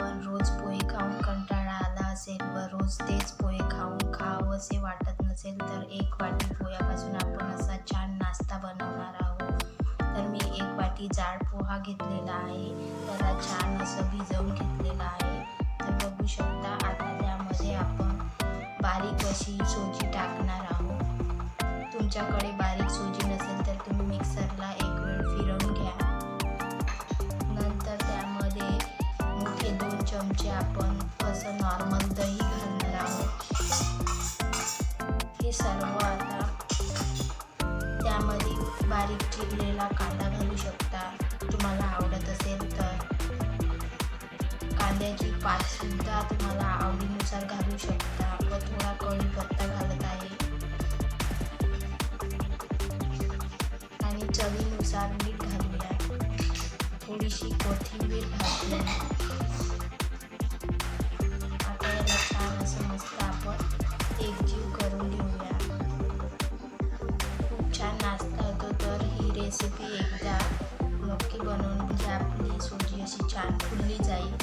आपण रोज पोहे खाऊन कंटाळा आला असेल व रोज तेच पोहे खाऊन खावंसे वाटत नसेल तर एक वाटी पोह्यापासून आपण असा छान नाश्ता बनवणार आहोत. तर मी एक वाटी जाड पोहा घेतलेला आहे. त्याला छान असं भिजवून घेतलेलं आहे. तर बघू शकता आता त्यामध्ये आपण बारीक अशी सोजी टाकणार आहोत. तुमच्याकडे बारीक म्हणजे आपण असं नॉर्मल दही घालणार आहोत. हे सर्व आता त्यामध्ये बारीक चिरलेला कांदा घालू शकता. तुम्हाला आवडत असेल तर. कांद्याची पातसुद्धा तुम्हाला आवडीनुसार घालू शकता व थोडा कढीपत्ता घालत आहे. आणि चवीनुसार मीठ घालूया. थोडीशी कोथिंबीर घातली असं मस्त आपण एकजीव करून घेऊया. खूप छान नाश्ता होतो तर ही रेसिपी एकदा नक्की बनवून म्हणजे आपली सुजी अशी छान फुलली जाईल.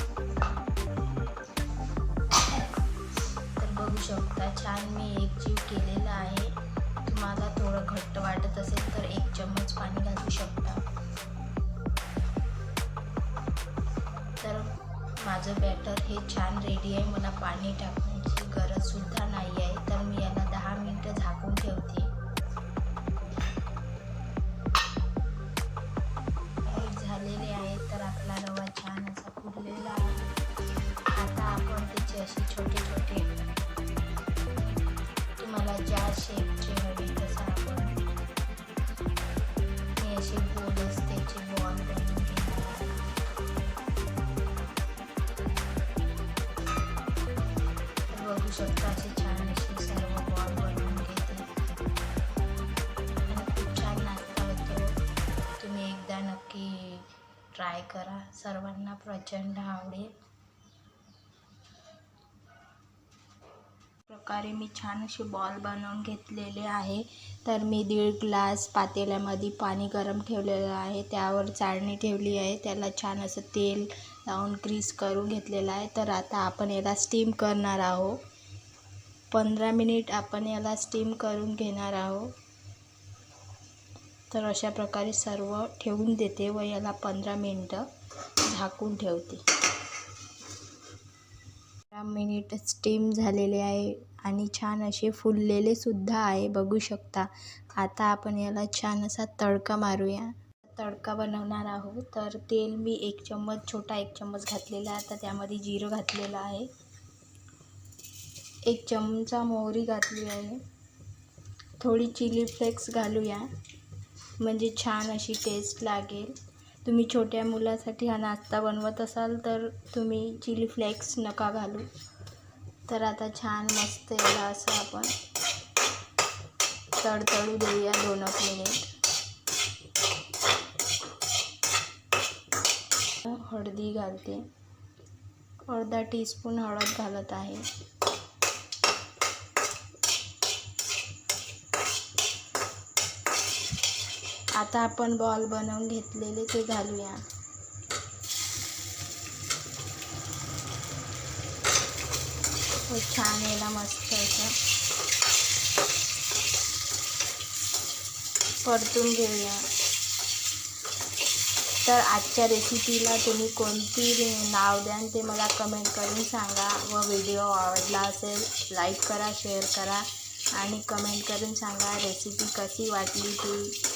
तर बघू शकता छान मी एकजीव केलेला आहे. तुम्हाला थोडं घट्ट वाटत असेल तर एक चम्मच पाणी घालू शकता. तर माझं बॅटर हे छान रेडी आहे मला पाणी टाकून शकता असे छान असे सर्व बॉल बनवून घेते. आणि खूप छान नाश्ता होतो. तुम्ही एकदा नक्की ट्राय करा. सर्वांना प्रचंड आवडेल. प्रकारे मी छान असे बॉल बनवून घेतलेले आहे. तर मी दीड ग्लास पातेल्यामध्ये पाणी गरम ठेवलेलं आहे. त्यावर चाळणी ठेवली आहे. त्याला छान असं तेल लावून ग्रीस करून घेतलेलं आहे. तर आता आपण याला स्टीम करणार आहोत. पंधरा मिनिट आपण याला स्टीम करून घेणार आहोत. तर अशा प्रकारे सर्व ठेवून देते व याला पंधरा मिनटं झाकून ठेवते. पंधरा मिनिट स्टीम झालेले आहे आणि छान असे फुललेले सुद्धा आहे बघू शकता. आता आपण याला छान असा तडका मारूया. तडका बनवणार आहोत. तर तेल मी एक चम्मच छोटा एक चम्मच घातलेला आहे. आता त्यामध्ये जिरं घातलेलं आहे. एक चमचा मोहरी घातली आहे. थोडी चिली फ्लेक्स घालूया. म्हणजे छान अशी टेस्ट लागेल. तुम्ही छोट्या मुलासाठी हा नाश्ता बनवत असाल तर तुम्ही चिली फ्लेक्स नका घालू. तर आता छान मस्त याला असं आपण तडतडू देऊया दोन एक मिनिट हळदी घालते. अर्धा टीस्पून हळद घालत आहे. आता आपण बॉल बनवून घेतलेले ते घालूया. छान याला मस्त असं. परतून घेऊया. तर आजच्या रेसिपीला तुम्ही कोणती नाव द्याल ते मला कमेंट करून सांगा व व्हिडिओ आवडला असेल लाईक करा शेअर करा आणि कमेंट करून सांगा रेसिपी कशी वाटली ती.